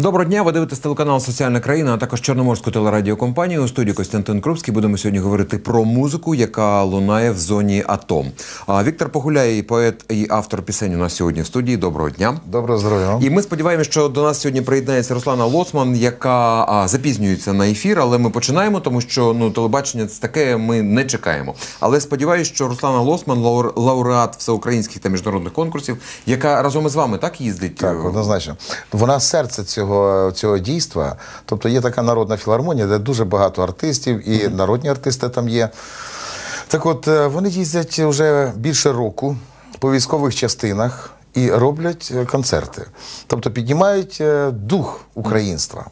Доброго дня, ви дивитесь телеканал Соціальна країна, а також Чорноморську телерадіокомпанію. У студії Костянтин Крупський будемо сьогодні говорити про музику, яка лунає в зоні АТО. А Віктор Погуляй, поет і автор пісень у нас сьогодні в студії. Доброго дня. Доброго здоров'я. І ми сподіваємося, що до нас сьогодні приєднається Руслана Лоцман, яка а, запізнюється на ефір, але ми починаємо, тому що ну телебачення це таке. Ми не чекаємо. Але сподіваюся, що Руслана Лоцман, лаур- лауреат всеукраїнських та міжнародних конкурсів, яка разом із вами так їздить. Так, однозначно. Вона серце цього, цього дійства. Тобто є така народна філармонія, де дуже багато артистів, і народні артисти там є. Так от, е, вони їздять вже більше року по військових частинах і роблять е, концерти. Тобто піднімають е, дух українства.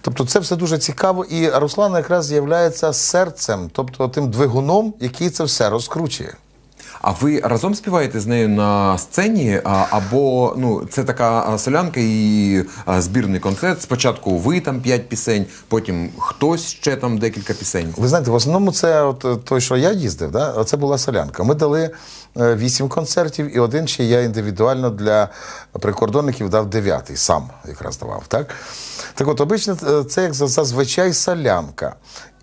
Тобто це все дуже цікаво, і Руслана якраз з'являється серцем, тобто тим двигуном, який це все розкручує. А ви разом співаєте з нею на сцені? Або ну це така солянка і збірний концерт. Спочатку ви там п'ять пісень, потім хтось ще там декілька пісень. Ви знаєте, в основному це от е, той, що я їздив, да? це була солянка. Ми дали е, вісім концертів, і один ще я індивідуально для прикордонників дав дев'ятий, сам якраз давав. Так, так от, обично е, це як зазвичай солянка.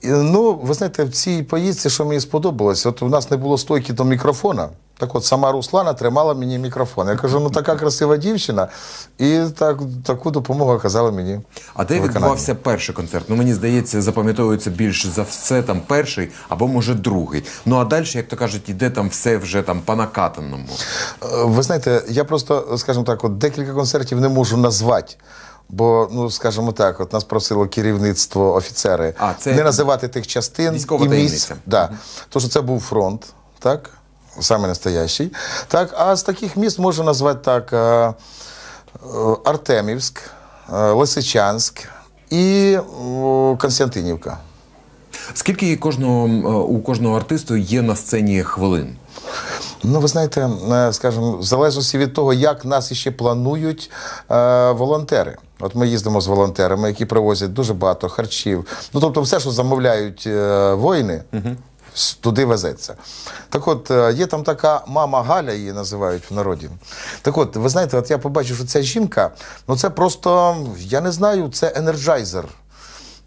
Ну, ви знаєте, в цій поїздці, що мені сподобалось, от у нас не було стойки до мікрофона. Так от сама Руслана тримала мені мікрофон. Я кажу, ну така красива дівчина, і так, таку допомогу оказала мені. А де відбувався перший концерт? Ну мені здається, запам'ятовується більше за все там перший або може другий. Ну а далі, як то кажуть, іде там все вже там по накатаному. Е, Ви знаєте, я просто, скажімо так, от декілька концертів не можу назвати. Бо, ну скажімо так, от нас просило керівництво, офіцери А, це не називати тих частин військова і місць. Да. Що це був фронт, так? Саме настоящий. Так, а з таких міст можу назвати так: е, е, Артемівськ, е, Лисичанськ і Константинівка. Скільки кожного у кожного артисту є на сцені хвилин? Ну, ви знаєте, скажімо, в залежності від того, як нас іще планують волонтери. От ми їздимо з волонтерами, які привозять дуже багато харчів. Ну, тобто, все, що замовляють е, воїни, с- туди везеться. Так от, е, є там така мама Галя, її називають в народі. Так от, ви знаєте, от я побачив, що ця жінка, ну це просто, я не знаю, це енерджайзер.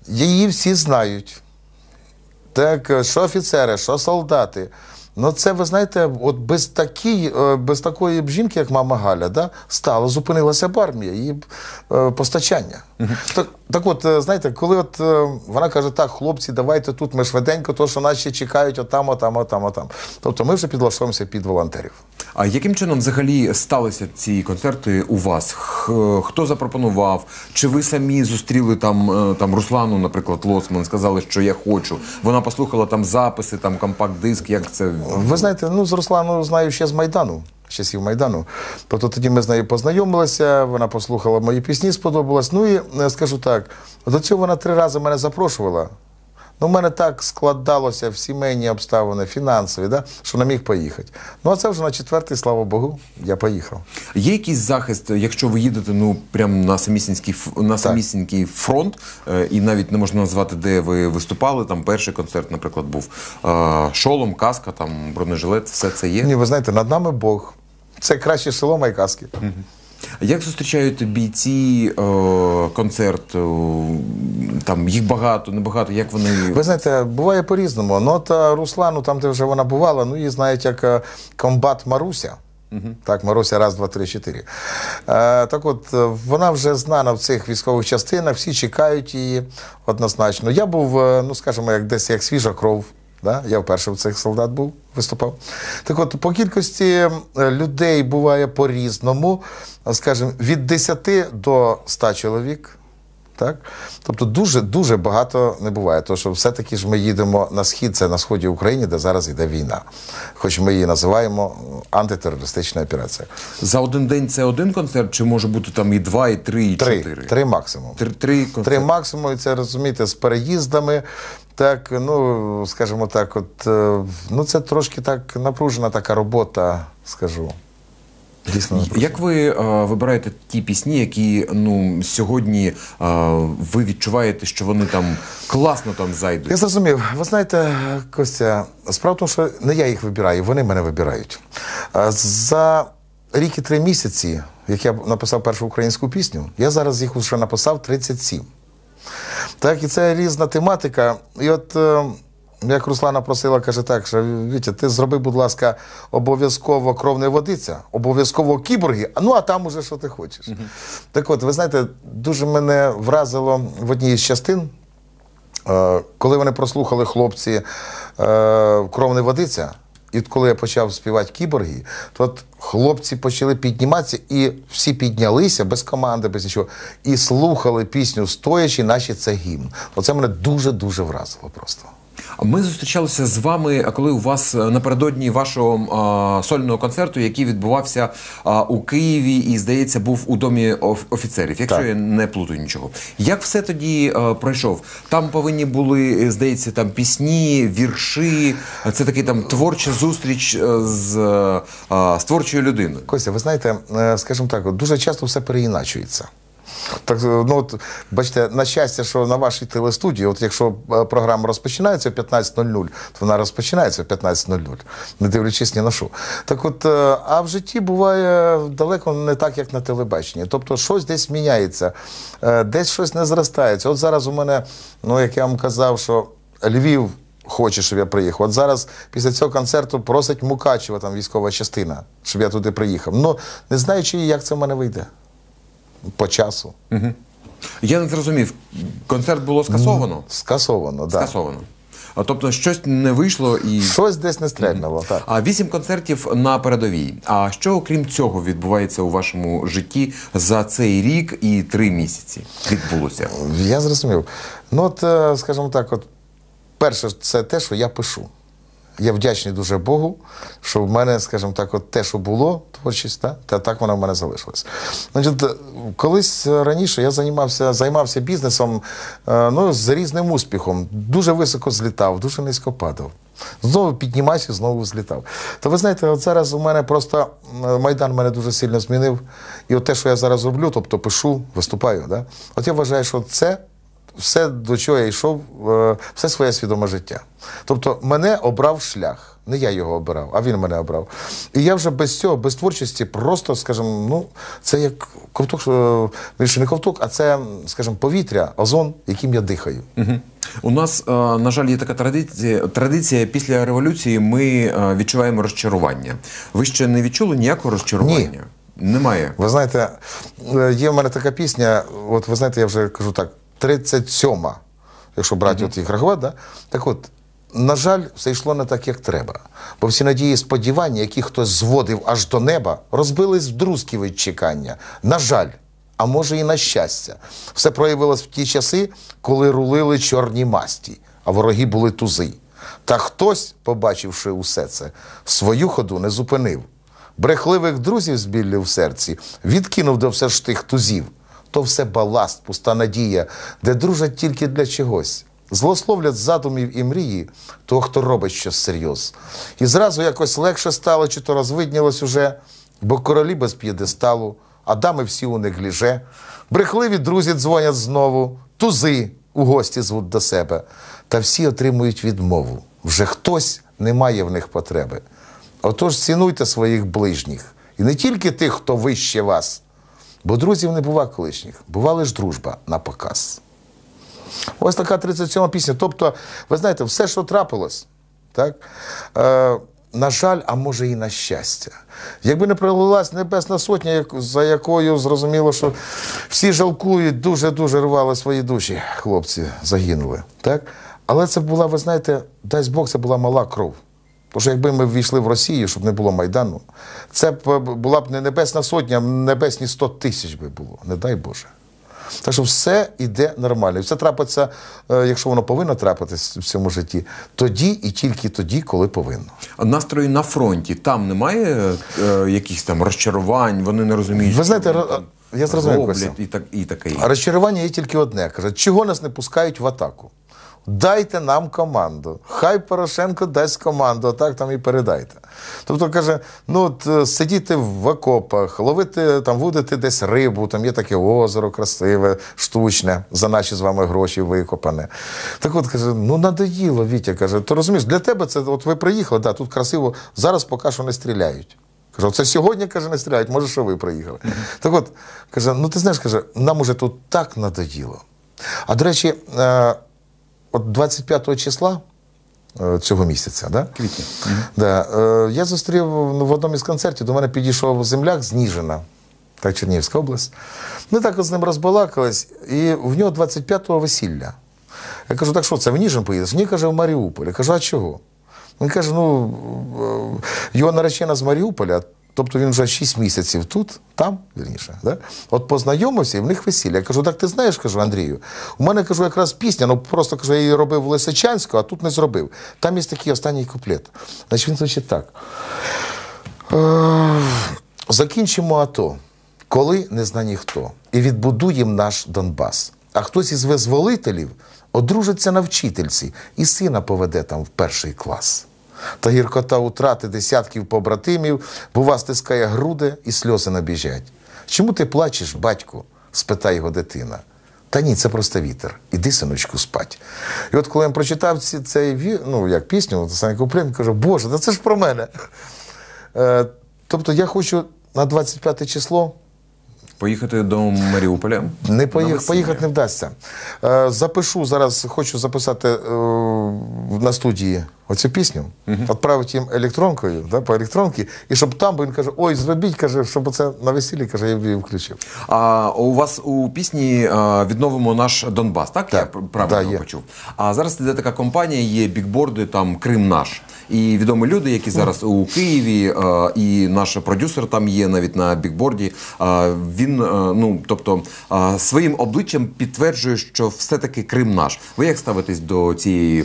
Її всі знають. Так, е, що офіцери, що солдати. Ну, це ви знаєте, от без такій, е, без такої б жінки, як мама Галя, да, стала, зупинилася б армія, її постачання. Угу. Так, так от, е, знаєте, коли от е, вона каже, так, хлопці, давайте тут ми швиденько, то що нас ще чекають отам, отам, отам, отам. Тобто ми вже підлаштовуємося під волонтерів. А яким чином взагалі сталися ці концерти у вас? Хто запропонував? Чи ви самі зустріли там, е, там Руслану, наприклад, Лоцман, сказали, що я хочу? Вона послухала там записи, там компакт-диск, як це Ви знаєте, ну з Руслану знаю ще з Майдану. Часів Майдану. Тобто тоді ми з нею познайомилися, вона послухала мої пісні, сподобалась. Ну і е, скажу так, до цього вона три рази мене запрошувала. Ну, в мене так складалося в сімейні обставини, фінансові, да, що не міг поїхати. Ну, а це вже на четвертий, слава Богу, я поїхав. Є якийсь захист, якщо ви їдете ну прям на самісінький на самісінький фронт, е, і навіть не можна назвати, де ви виступали. Там перший концерт, наприклад, був шолом, каска, там бронежилет, все це є. Ні, ви знаєте, над нами Бог. Це краще село Майкаски. Як зустрічають бійці е, концерт? е, там їх багато, небагато. Як вони Ви знаєте, буває по-різному. Ну, от е, Руслану, там, де вже вона бувала, ну її знають як е, комбат Маруся. Так, Маруся, раз, два, три, чотири. Е, так от, е, вона вже знана в цих військових частинах, всі чекають її однозначно. Я був, ну скажімо, як десь як свіжа кров. Да? Я вперше в цих солдат був, виступав. Так от, по кількості е, людей буває по-різному, скажімо, від 10 до 100 чоловік. Так? Тобто дуже дуже багато не буває. Тому що все-таки ж ми їдемо на схід, це на сході України, де зараз йде війна. Хоч ми її називаємо антитерористична операція. за один день це один концерт, чи може бути там і два, і три, і Три, чотири? три максимум. Три, три. Три максимум, і це розумієте, з переїздами. Так, ну, скажімо так, от, е, ну це трошки так напружена така робота, скажу. Дійсно напружена. Як ви е, вибираєте ті пісні, які ну сьогодні е, ви відчуваєте, що вони там класно там зайдуть? Я зрозумів. Ви знаєте, Костя, справа в тому, що не я їх вибираю, вони мене вибирають. За рік і три місяці як я написав першу українську пісню, я зараз їх вже написав 37. Так, і це різна тематика. І от е, як Руслана просила, каже так, що Вітя, ти зроби, будь ласка, обов'язково кров не водиться, обов'язково кіборги, ну а там уже що ти хочеш. Так от, ви знаєте, дуже мене вразило в одній із частин, е, коли вони прослухали хлопці е, кров не водиться. І коли я почав співати кіборги, то от хлопці почали підніматися, і всі піднялися без команди, без нічого, і слухали пісню стоячи, наче це гімн. Оце мене дуже-дуже вразило просто. Ми зустрічалися з вами, коли у вас е, напередодні вашого а, сольного концерту, який відбувався а, у Києві, і здається, був у домі оф- офіцерів, якщо Так. я не плутаю нічого. Як все тоді е, пройшов? Там повинні були, е, здається, там пісні, вірші. Це такий там творча зустріч е, з, е, а, з творчою людиною. Костя, ви знаєте, е, скажімо так, дуже часто все переіначується. Так, е, ну от, бачите, на щастя, що на вашій телестудії, от якщо е, програма розпочинається о 15.00, то вона розпочинається о 15.00, не дивлячись ні на що. Так от, е, а в житті буває далеко не так, як на телебаченні. Тобто щось десь міняється, десь щось не зростається. От зараз у мене, ну як я вам казав, що Львів хоче, щоб я приїхав. От зараз після цього концерту просить Мукачева, там військова частина, щоб я туди приїхав. Ну, не знаю, чи як це в мене вийде. По часу. Я не зрозумів, концерт було скасовано? Скасовано, так. Скасовано. А, Тобто щось не вийшло і. Щось десь не стрельнуло, так. А вісім концертів на передовій. А що окрім цього відбувається у вашому житті за цей рік і три місяці? Відбулося. Я зрозумів. Ну, от, е, скажімо так, от, перше, це те, що я пишу. Я вдячний дуже Богу, що в мене, скажімо так, от те, що було, творчість, та, та так вона в мене залишилась. Значить, е, колись раніше я займався, займався бізнесом е, ну, з різним успіхом. Дуже високо злітав, дуже низько падав. Знову піднімався, знову злітав. То ви знаєте, от зараз у мене просто Майдан мене дуже сильно змінив. І от те, що я зараз роблю, тобто пишу, виступаю, да? от я вважаю, що це все, до чого я йшов, е, все своє свідоме життя. Тобто мене обрав шлях. Не я його обирав, а він мене обрав. І я вже без цього, без творчості, просто, скажімо, ну, це як ковток, більше не ковток, а це, скажімо, повітря, озон, яким я дихаю. Угу. У нас, е, на жаль, є така традиція. Традиція після революції ми е, відчуваємо розчарування. Ви ще не відчули ніякого розчарування? Немає. Ви знаєте, е, є в мене така пісня, от ви знаєте, я вже кажу так, 37-ма, якщо брати от їх рахувати, да? так от, на жаль, все йшло не так, як треба. Бо всі надії і сподівання, які хтось зводив аж до неба, розбились в друзки від чекання. На жаль, а може і на щастя. Все проявилось в ті часи, коли рулили чорні масті, а вороги були тузи. Та хтось, побачивши усе це, свою ходу не зупинив. Брехливих друзів з біллю в серці відкинув до все ж тих тузів. То все баласт, пуста надія, де дружать тільки для чогось. Злословлять задумів і мрії того, хто робить щось серйоз. І зразу якось легше стало, чи то розвиднілось уже, бо королі без п'єдесталу, а дами всі у негліже. Брехливі друзі дзвонять знову, тузи у гості звуть до себе. Та всі отримують відмову. Вже хтось не має в них потреби. Отож цінуйте своїх ближніх. І не тільки тих, хто вище вас. Бо друзів не бува колишніх, бува лиш дружба на показ. Ось така 37 пісня. Тобто, ви знаєте, все, що трапилось, так? Е, на жаль, а може і на щастя. Якби не пролилась Небесна Сотня, за якою зрозуміло, що всі жалкують, дуже-дуже рвали свої душі, хлопці загинули. Так? Але це була, ви знаєте, дасть Бог, це була мала кров. Тому що якби ми ввійшли в Росію, щоб не було Майдану, це б була б не Небесна Сотня, а небесні 100 тисяч би було, не дай Боже. Так що все йде нормально. І все трапиться, е, якщо воно повинно трапитись в цьому житті, тоді і тільки тоді, коли повинно. А Настрої на фронті там немає е, якихось там розчарувань, вони не розуміють. Ви що знаєте, вони там я зрозумів, і так і таке. А розчарування є тільки одне: каже, чого нас не пускають в атаку? Дайте нам команду. Хай Порошенко дасть команду, а так там і передайте. Тобто каже: ну от е, сидіти в окопах, ловити там, вудити десь рибу, там є таке озеро красиве, штучне, за наші з вами гроші викопане. Так от каже, ну надоїло, Вітя каже, то розумієш, для тебе це от ви приїхали, да, тут красиво, зараз поки що не стріляють. Каже, оце сьогодні каже, не стріляють, може, що ви приїхали. Так от, каже, ну ти знаєш, каже, нам уже тут так надоїло. А до речі, е, от 25 числа е, цього місяця, да? Квітня. Да, е, я зустрів ну, в одному із концертів, до мене підійшов земляк з Ніжина, так, Чернігівська область. Ми так з ним розбалакались, і в нього 25-го весілля. Я кажу, так що це в Ніжин поїдеш? Ні, каже, в Маріуполь. Я кажу, а чого? Він каже, ну, е, його наречена з Маріуполя, тобто він вже 6 місяців тут, там, вірніше. Да? От познайомився і в них весілля. Я кажу, так ти знаєш, кажу, Андрію, у мене кажу, якраз пісня, ну просто кажу, я її робив в Лисичанську, а тут не зробив. Там є такий останній куплет. Значить, він звучить так. Е, Закінчимо АТО, коли не зна ніхто, і відбудуємо наш Донбас. А хтось із визволителів одружиться на вчительці і сина поведе там в перший клас. Та гіркота утрати десятків побратимів, бува стискає груди і сльози набіжать. Чому ти плачеш, батьку? спитає його дитина. Та ні, це просто вітер. Іди, синочку, спать. І от коли я прочитав ці, цей ві- ну, як пісню, то саме куплет, кажу, Боже, та це ж про мене. Е, тобто я хочу на 25 число Поїхати до Маріуполя. не поїх, поїхати не вдасться. Е, запишу зараз, хочу записати е, на студії оцю пісню, відправити їм електронкою, да, по електронці, і щоб там, бо він каже, ой, зробіть, каже, щоб це на весіллі, каже, я б її включив. А у вас у пісні а, відновимо наш Донбас, так? Так. Я правильно Да, почув. А зараз іде така компанія, є бікборди, там Крим наш. І відомі люди, які зараз у Києві, і наш продюсер там є навіть на бікборді. Він, ну тобто, своїм обличчям підтверджує, що все-таки Крим наш. Ви як ставитесь до цієї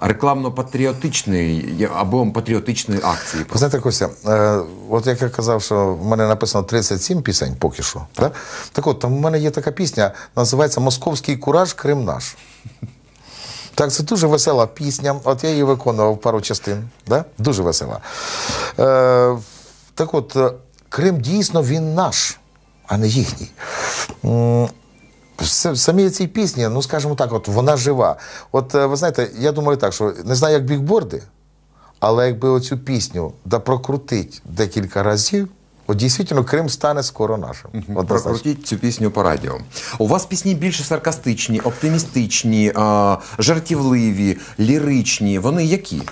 рекламно-патріотичної або патріотичної акції? Знаєте, Костя, е, от як я казав, що в мене написано 37 пісень поки що. Так, так от, там в мене є така пісня, називається Московський кураж Крим наш. Так, це дуже весела пісня. От я її виконував пару частин. Да? Дуже весела. Е, так от, е, Крим дійсно він наш, а не їхній. Самі ці пісні, ну скажімо так, от вона жива. От е, ви знаєте, я думаю так, що не знаю, як бікборди, але якби оцю пісню да прокрутить декілька разів, от дійсно Крим стане скоро нашим. Однозначно. Прокрутіть цю пісню по радіо. У вас пісні більше саркастичні, оптимістичні, а, жартівливі, ліричні. Вони які?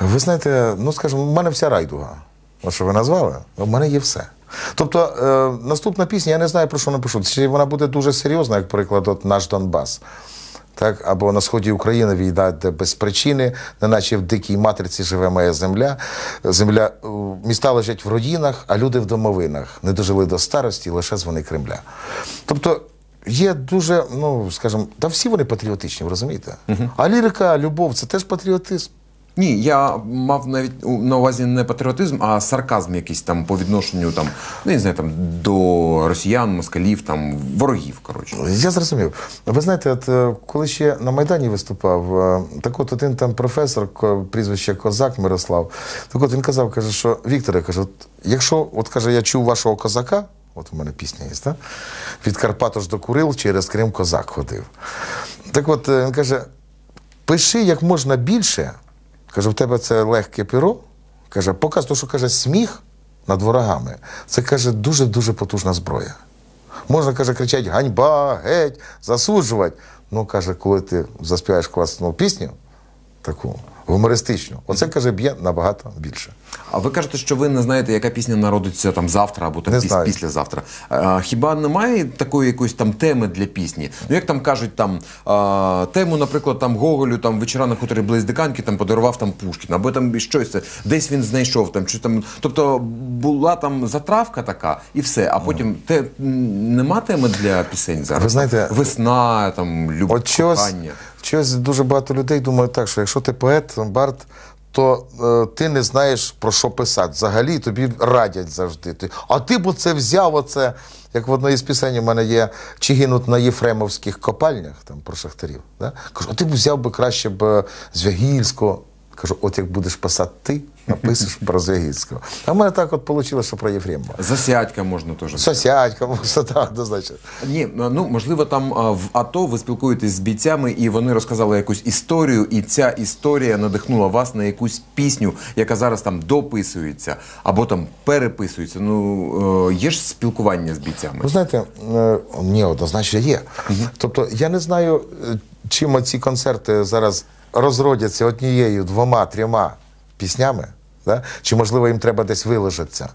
Ви знаєте, ну скажімо, в мене вся райдуга. От що ви назвали, у мене є все. Тобто, е, наступна пісня, я не знаю, про що напишу. Чи вона буде дуже серйозна, як приклад, от наш Донбас. Так, або на сході України війна, де без причини, неначе в дикій матриці живе моя земля. Земля е, міста лежать в руїнах, а люди в домовинах не дожили до старості, лише дзвони Кремля. Тобто є дуже, ну скажімо, та всі вони патріотичні, ви розумієте? А лірика, любов це теж патріотизм. Ні, я мав навіть на увазі не патріотизм, а сарказм якийсь там по відношенню там, ну, не знаю, там до росіян, москалів, там ворогів. Коротше. Я зрозумів. Ви знаєте, от е, коли ще на Майдані виступав, е, так от один там професор, прізвище Козак Мирослав, так от він казав, каже, що Вікторе, каже, от, якщо, от каже, я чув вашого козака, от у мене пісня є, так? від Карпатош до Курил через Крим козак ходив. Так от е, він каже: пиши як можна більше, каже, в тебе це легке перо, каже, показ, то, що каже, сміх над ворогами, це каже дуже-дуже потужна зброя. Можна, каже, кричати ганьба, геть, засуджувати. Ну, каже, коли ти заспіваєш класну пісню, таку гумористичну, оце каже, б'є набагато більше. А ви кажете, що ви не знаєте, яка пісня народиться там завтра або там Не піс- знаю. післязавтра. А, хіба немає такої якоїсь там теми для пісні? Ну як там кажуть, там а, тему, наприклад, там Гоголю, там вечора на хуторі близь Диканьки там подарував там Пушкін, або там щось це, десь він знайшов там, чи там. Тобто була там затравка така, і все. А потім те м, нема теми для пісень зараз. Ви знаєте, весна, там любов, От чогось, кохання. Чогось дуже багато людей думають так, що якщо ти поет, бард, то е, ти не знаєш про що писати. Взагалі тобі радять завжди. Ти, а ти б це взяв, оце. Як в одної з пісень у мене є чи гинуть на єфремовських копальнях, там про шахтарів. Да? Кажу, а ти б взяв би краще б з Звягільського. Кажу, от як будеш писати ти, напишеш про Звягільського. А в мене так от вийшло, що про Єфремова. Засядька можна теж. Сосядька, все так, однозначно. Ні, ну можливо, там в АТО ви спілкуєтесь з бійцями, і вони розказали якусь історію, і ця історія надихнула вас на якусь пісню, яка зараз там дописується або там переписується. Ну е, є ж спілкування з бійцями. Ви знаєте, е, ні, однозначно є. Тобто я не знаю, е, чим ці концерти зараз розродяться однією, двома, трьома піснями, да? чи можливо їм треба десь вилежатися.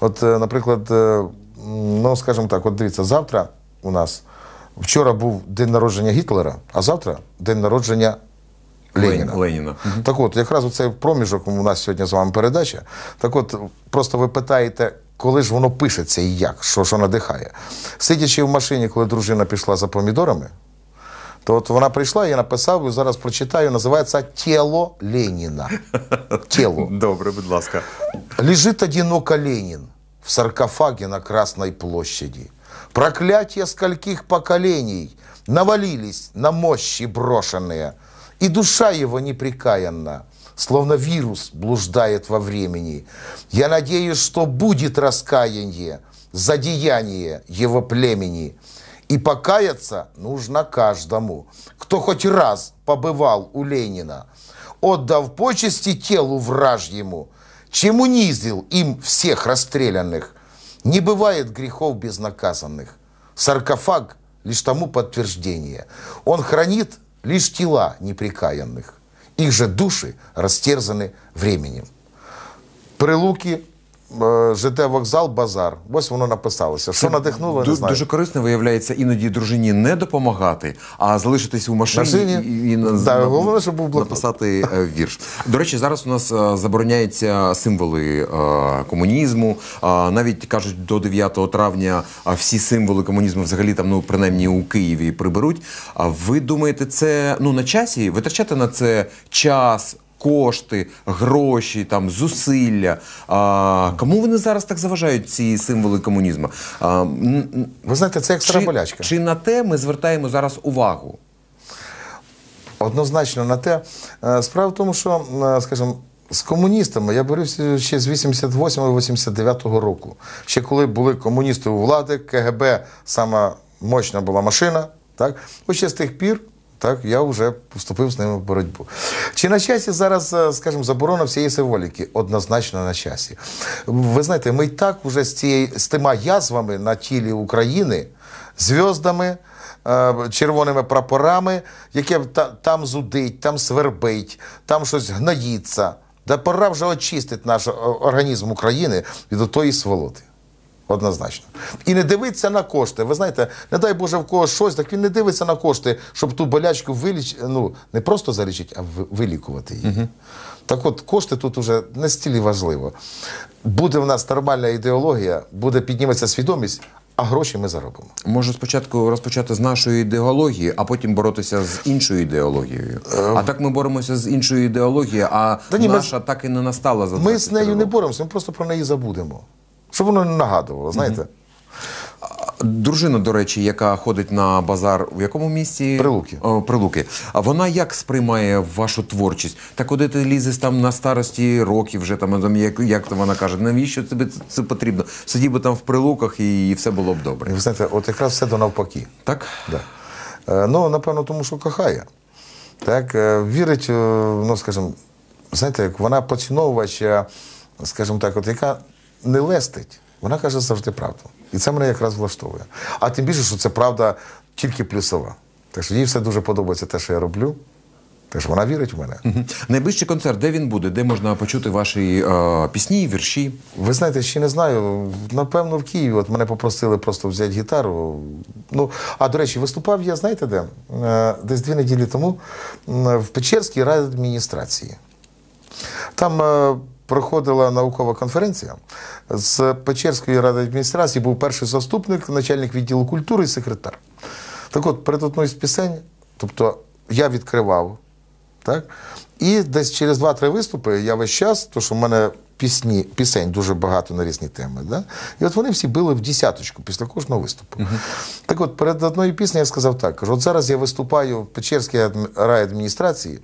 От, е, наприклад, е, ну скажімо так, от дивіться, завтра у нас вчора був день народження Гітлера, а завтра день народження Леніна. Леніна. Так от, якраз оцей проміжок у нас сьогодні з вами передача. Так от, просто ви питаєте, коли ж воно пишеться і як, що, що надихає. Сидячи в машині, коли дружина пішла за помідорами, то от вона прийшла, я написав, і зараз прочитаю, називається Тіло Леніна. Тіло. Добре, будь ласка. Лежит одиноко Ленин в саркофаге на Красной площади. Проклятия скольких поколений навалились на мощи брошенные, и душа его непрекаянна, словно вирус блуждает во времени. Я надеюсь, что будет раскаяние за деяние его племени. и покаяться нужно каждому, кто хоть раз побывал у Ленина, отдав почести телу вражьему, чем унизил им всех расстрелянных. Не бывает грехов безнаказанных. Саркофаг лишь тому подтверждение. Он хранит лишь тела неприкаянных. Их же души растерзаны временем. Прилуки, ЖД вокзал, базар. Ось воно написалося. Що надихнуло, не знаю. Дуже корисно виявляється іноді дружині не допомагати, а залишитись у машині, Машині. і, і на- Да, на- головне, щоб був блокнот. написати е, вірш. До речі, зараз у нас е, забороняються символи е, комунізму. Е, навіть кажуть, до 9 травня е, всі символи комунізму взагалі там, ну принаймні у Києві приберуть. А ви думаєте, це ну на часі? Витрачати на це час? Кошти, гроші, там зусилля. А, кому вони зараз так заважають ці символи комунізму? А, Ви знаєте, це як стара болячка. чи на те ми звертаємо зараз увагу? Однозначно на те. Е, Справа в тому, що, е, скажімо, з комуністами я борюся ще з 88-89 року. Ще коли були комуністи у влади, КГБ сама мощна була машина. Так? Ось ще з тих пір. Так, я вже вступив з ними в боротьбу. Чи на часі зараз, е, скажімо, заборона всієї символіки? Однозначно на часі. Ви знаєте, ми й так вже з, цією, з тима язвами на тілі України, зв'яздами, е, червоними прапорами, яке та- там зудить, там свербить, там щось гноїться. Да пора вже очистити наш організм України від тої сволоти. Однозначно. І не дивиться на кошти. Ви знаєте, не дай Боже в когось щось, так він не дивиться на кошти, щоб ту болячку виліч... ну, не просто залічити, а вилікувати її. Так от, кошти тут уже не стільки важливо. Буде в нас нормальна ідеологія, буде підніметься свідомість, а гроші ми заробимо. Може спочатку розпочати з нашої ідеології, а потім боротися з іншою ідеологією. А так ми боремося з іншою ідеологією, а Та ні, ми наша так і не настала за Ми з нею не боремося, ми просто про неї забудемо. Щоб воно не нагадувало, знаєте? Дружина, до речі, яка ходить на базар в якому місті? Прилуки. О, Прилуки. А вона як сприймає вашу творчість? Та куди ти лізеш там на старості років вже там, як, як то вона каже, навіщо тобі це- потрібно? Сидів би там в прилуках і все було б добре. ви знаєте, от якраз все до навпаки. Так? Да. Е, Ну, напевно, тому що кохає. Так, е, вірить, е, ну, скажімо, знаєте, як вона поціновувач, е, скажімо так, от яка не лестить, вона каже завжди правду. І це мене якраз влаштовує. А тим більше, що це правда тільки плюсова. Так що їй все дуже подобається те, що я роблю. Що вона вірить в мене. Мгм. Найближчий концерт, де він буде? Де можна почути ваші е, пісні, вірші? Ви знаєте, ще не знаю. Напевно, в Києві. От мене попросили просто взяти гітару. Ну, а до речі, виступав я, знаєте де? Е, Десь дві неділі тому в Печерській райадміністрації. Там е, проходила наукова конференція. З Печерської райадміністрації був перший заступник, начальник відділу культури і секретар. Так от, перед одною з пісень, тобто я відкривав, так? І десь через 2-3 виступи я весь час, то що в мене пісні, пісень дуже багато на різні теми. Да? І от вони всі били в десяточку після кожного виступу. Так от, перед одною піснею я сказав так: кажу, от зараз я виступаю в Печерській адм- райадміністрації.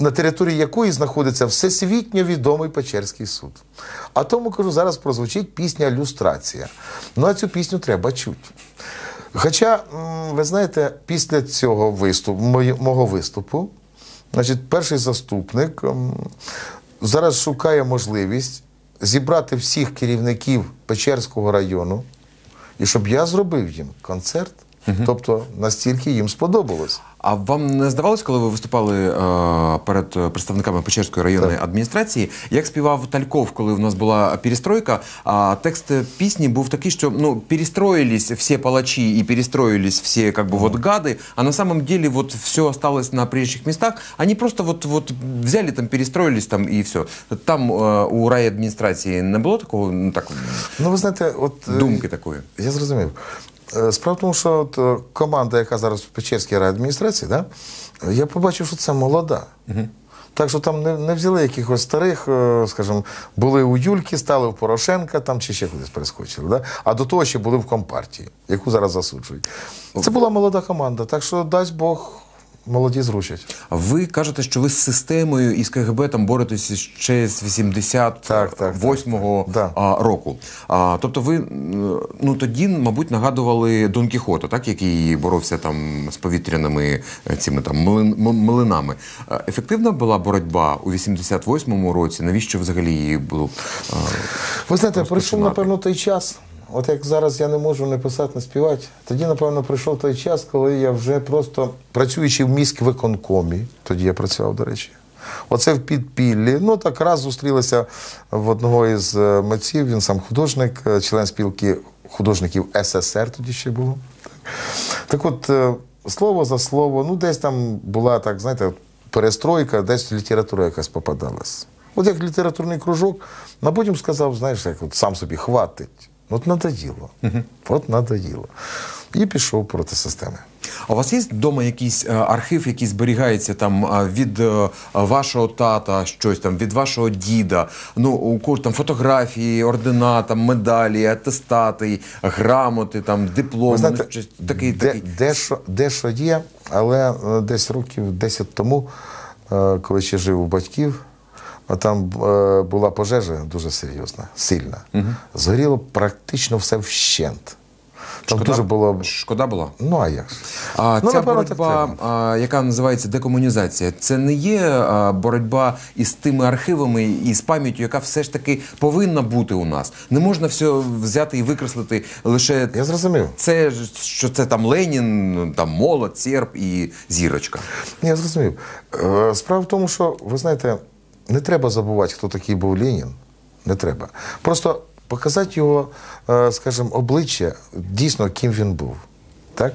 На території якої знаходиться всесвітньо відомий Печерський суд. А тому кажу, зараз прозвучить пісня Люстрація. Ну а цю пісню треба чути. Хоча, ви знаєте, після цього виступу, мого виступу, значить, перший заступник зараз шукає можливість зібрати всіх керівників Печерського району, і щоб я зробив їм концерт. Тобто настільки їм сподобалось. А вам не здавалось, коли ви виступали е, перед представниками Печерської районної адміністрації, як співав Тальков, коли в нас була перестройка, а текст пісні був такий, що ну перестроились всі палачі і перестроились всі как бы, вот гады, а на самом деле вот все осталось на прежних местах. Они просто вот, вот взяли там, перестроились там і все. Там е, у райадміністрації не було такого, ну так Ну, ви знаєте, от е, думки такої. Я зрозумів. Е, Справа в тому, що от, е, команда, яка зараз в Печерській райадміністрації, да, я побачив, що це молода. Так що там не, не взяли якихось старих, е, скажімо, були у Юльки, стали у Порошенка там чи ще кудись перескочили. Да? А до того ще були в Компартії, яку зараз засуджують. Це була молода команда, так що дасть Бог, молоді зручать. Ви кажете, що ви з системою і з КГБ там боретеся ще з 88-го Да. а, року. А, тобто ви ну, тоді, мабуть, нагадували Дон Кіхота, так, який боровся там з повітряними е, цими там млин- млинами. А, Ефективна була боротьба у 88-му році? Навіщо взагалі її було? а, Ви знаєте, прийшов, напевно, той час. От як зараз я не можу не писати, не співати, тоді, напевно, прийшов той час, коли я вже просто працюючи в міськвиконкомі, тоді я працював, до речі. Оце в підпіллі. Ну так раз зустрілися в одного із е, митців, він сам художник, е, член спілки художників СССР тоді ще було. Так от, е, слово за слово, ну десь там була так, знаєте, перестройка, десь література якась попадалась. От як літературний кружок, а потім сказав, знаєш, як от сам собі хватить. От надоїло. От надоїло. І пішов проти системи. А у вас є вдома якийсь е, архів, який зберігається там е, від е, вашого тата, щось там, від вашого діда? Ну, у там фотографії, ордена, там медалі, атестати, грамоти, там дипломи, Ви знаєте, ну, щось такий, де, такий. дещо, дещо є, але десь років 10 тому, коли ще жив у батьків, а там е, була пожежа дуже серйозна, сильна. Згоріло практично все вщент. Там дуже було. Шкода була. Ну, а як ж? А ну, ця напевно, боротьба, а, яка називається декомунізація, це не є а, боротьба із тими архівами і з пам'яттю, яка все ж таки повинна бути у нас. Не можна все взяти і викреслити лише Я зрозумів. це, що це там Ленін, там молот, серп і зірочка. Я зрозумів. Е, Справа в тому, що ви знаєте, не треба забувати, хто такий був Ленін. Не треба. Просто показати його, е, скажімо, обличчя, дійсно, ким він був. Так?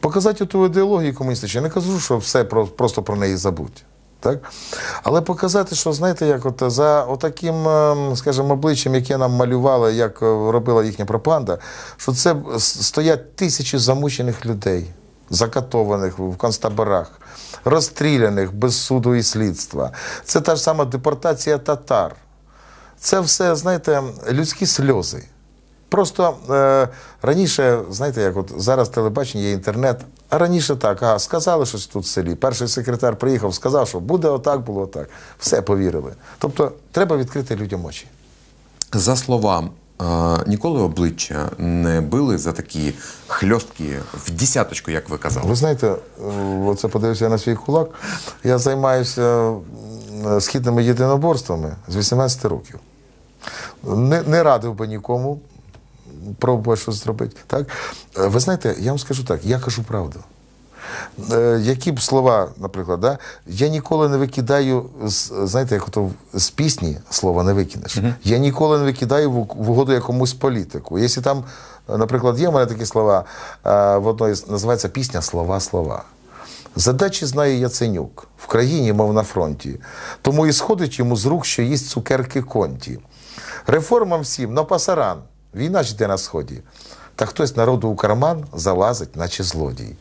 Показати ту ідеологію комуністичну. Я не кажу, що все просто про неї забудь. Так? Але показати, що знаєте, як от за отаким, ем, скажімо, обличчям, яке нам малювали, як е, робила їхня пропаганда, що це стоять тисячі замучених людей, закатованих в концтаборах, розстріляних без суду і слідства. Це та ж сама депортація татар. Це все, знаєте, людські сльози. Просто е, раніше, знаєте, як от зараз телебачення є інтернет, а раніше так, ага, сказали щось тут в селі. Перший секретар приїхав, сказав, що буде отак, було отак. Все повірили. Тобто треба відкрити людям очі. За словам, а, ніколи обличчя не били за такі хльостки в десяточку, як ви казали. Ви знаєте, е, оце подивився на свій кулак. Я займаюся східними єдиноборствами з 18 років. Не, не радив би нікому пробувати щось зробити. Так? Е, Ви знаєте, я вам скажу так, я кажу правду. Е, Які б слова, наприклад, да? я ніколи не викидаю, знаєте, як ото з пісні слова не викинеш. Я ніколи не викидаю в, угоду якомусь політику. Якщо там, наприклад, є в мене такі слова, е, в одної називається пісня Слова, слова. Задачі знає Яценюк в країні, мов на фронті. Тому і сходить йому з рук, що їсть цукерки конті. Реформам всім, но пасаран. Війна ж йде на сході. Та хтось народу у карман залазить, наче злодій.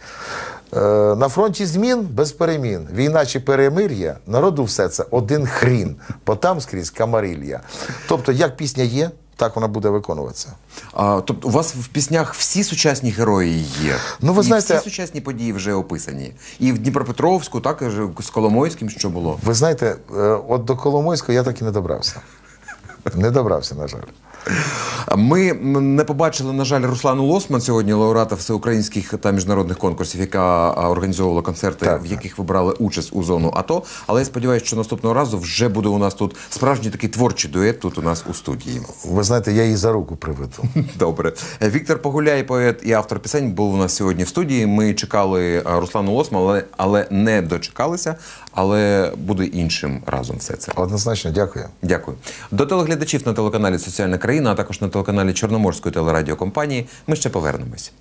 Е, на фронті змін без перемін. Війна чи перемир'я, народу все це один хрін, бо там скрізь камарилья. Тобто, як пісня є, так вона буде виконуватися. А, тобто у вас в піснях всі сучасні герої є. Ну, ви і знаєте- всі сучасні події вже описані. І в Дніпропетровську, так і з Коломойським, що було. Ви знаєте, е, от до Коломойського я так і не добрався. Не добрався, на жаль. Ми не побачили, на жаль, Руслану Лосман сьогодні, лауреата всеукраїнських та міжнародних конкурсів, яка організовувала концерти, Так, в так. яких ви брали участь у зону АТО. Але я сподіваюся, що наступного разу вже буде у нас тут справжній такий творчий дует тут у нас у студії. Ви знаєте, я її за руку приведу. Добре. Віктор Погуляй, поет і автор пісень, був у нас сьогодні в студії. Ми чекали Руслану Лосман, але, але не дочекалися. Але буде іншим разом все це. Однозначно, дякую. Дякую. До телеглядачів на телеканалі Соціальна країна, а також на телеканалі Чорноморської телерадіокомпанії. Ми ще повернемось.